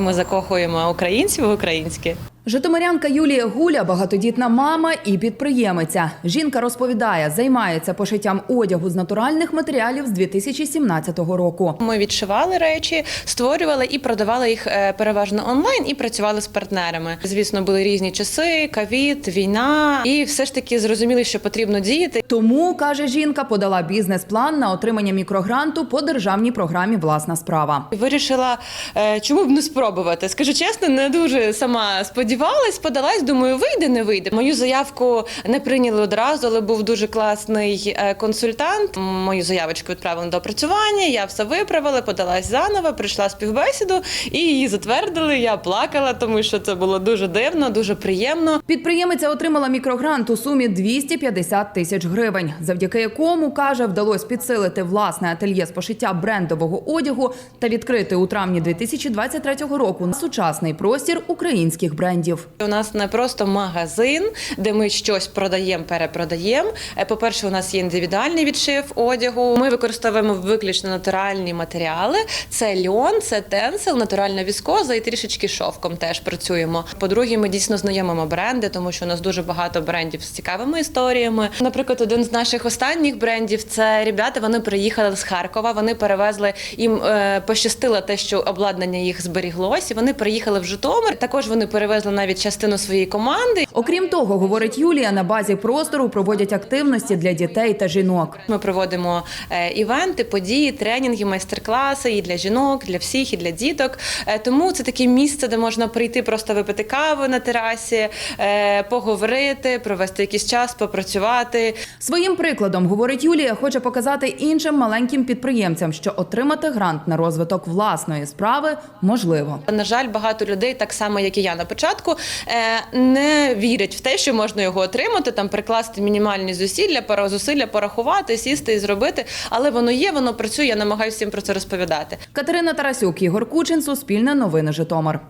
Ми закохуємо українців в українське. Житомирянка Юлія Гуля багатодітна мама і підприємиця. Жінка розповідає, займається пошиттям одягу з натуральних матеріалів з 2017 року. Ми відшивали речі, створювали і продавали їх е, переважно онлайн і працювали з партнерами. Звісно, були різні часи, ковід, війна, і все ж таки зрозуміли, що потрібно діяти. Тому каже жінка, подала бізнес-план на отримання мікрогранту по державній програмі Власна справа. Вирішила, е, чому б не спробувати. Скажу чесно, не дуже сама сподівалась, подалась. Думаю, вийде, не вийде. Мою заявку не прийняли одразу, але був дуже класний е, консультант. Мою заявочку відправили до опрацювання. Я все виправила, подалась заново, прийшла співбесіду і її затвердили. Я плакала, тому що це було дуже дивно, дуже приємно. Підприємиця отримала мікрогрант у сумі 250 тисяч гривень, завдяки якому каже, вдалося підсилити власне ательє з пошиття брендового одягу та відкрити у травні 2023 року сучасний простір українських брендів. У нас не просто магазин, де ми щось продаємо, перепродаємо. Е, По-перше, у нас є індивідуальний відшив одягу. Ми використовуємо виключно натуральні матеріали. Це льон, це тенсил, натуральна віскоза і трішечки шовком теж працюємо. По-друге, ми дійсно знайомимо бренди, тому що у нас дуже багато брендів з цікавими історіями. Наприклад, один з наших останніх брендів це ребята. Вони приїхали з Харкова. Вони перевезли їм е, пощастило те, що обладнання їх зберіглось. Вони приїхали в Житомир. Також вони перевезли навіть частину своєї команди. Окрім того, говорить Юлія, на базі простору проводять активності для дітей та жінок. Ми проводимо е, івенти, події, тренінги, майстер-класи і для жінок, для всіх, і для діток. Е, Тому це таке місце, де можна прийти, просто випити каву на терасі, е, поговорити, провести якийсь час, попрацювати. Своїм прикладом, говорить Юлія, хоче показати іншим маленьким підприємцям, що отримати грант на розвиток власної справи можливо. На жаль, багато людей, так само як і я на початку, е, не вірять в те, що можна його отримати, там прикласти мінімальні зусилля, пара зусилля порахувати, сісти і зробити. Але воно є, воно працює. Я намагаюся всім про це розповідати. Катерина Тарасюк, Ігор Кучин, Суспільне новини Житомир.